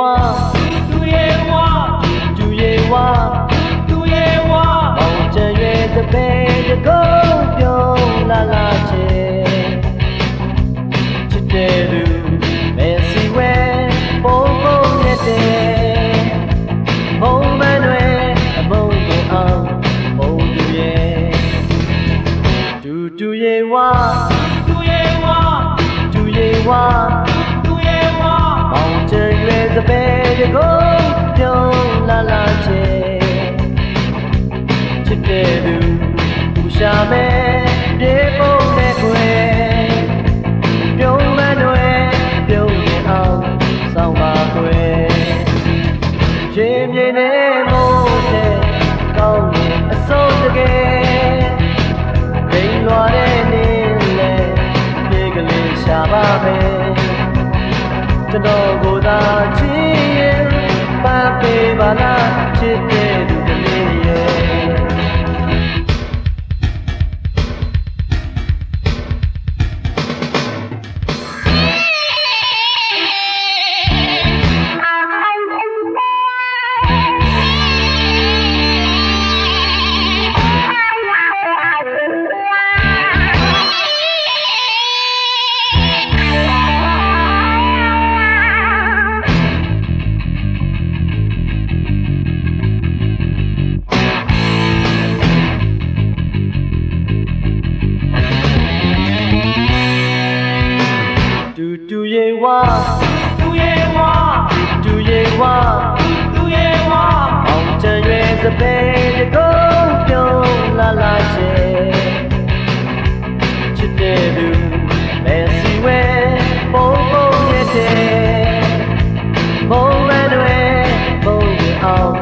ဝသူရဲ့ဝသူရဲ့ဝသူရဲ့ဝမောင်ချင်ရဲ့တပည့်တကုန်းပြုံးလာလာချေချစ်တဲ့လူမဲစီဝဲပုံပုံနဲ့တဲ့ဘုံမနွယ်အမုံကိုအောင်ဘုံသူရဲ့တူတူရဲ့ဝ ကောင်းရင်အစိုးတကယ်ဒိန်လွာတဲ့နေလေပြေကလေးရှာပါမယ်ကျွန်တော်ကိုသာချစ်ရ ဝါသူရဲ့ဝါတူရေဝါသူရဲ့ဝါအောင်ချံရွယ်စပယ်တကုန်းပြုံးလာလာချေချစ်တဲ့လူမဲစီဝဲပုံပုံရဲ့တဲ့ဘုံမတွေဘုံတွေအောင်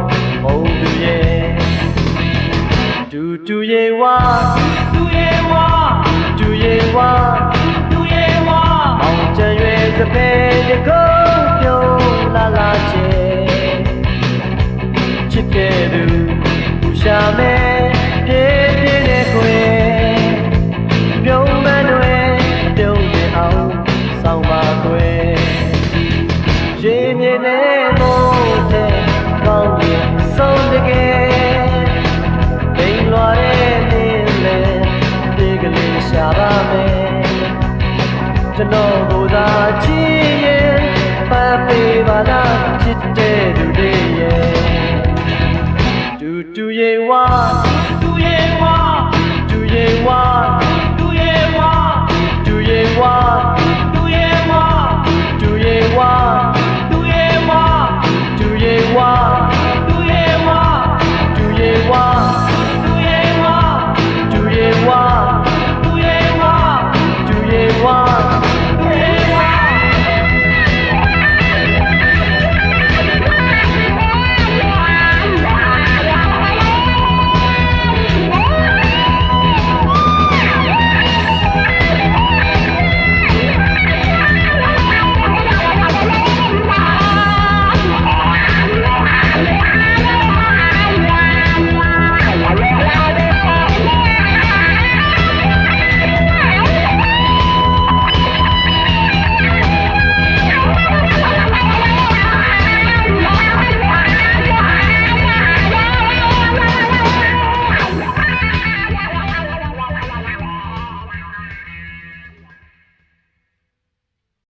ဘုံသူရဲ့တူတူရေဝါ ရေမြင်တဲ့မိုးတဲ့ကောင်းကင်ဆုံးတကယ်ဒိန်လွာတဲ့နေလေပြေကလေးရှာပါမယ်ကျွန်တော်ကိုသာချစ်ရင်ပန်းပေးပါလား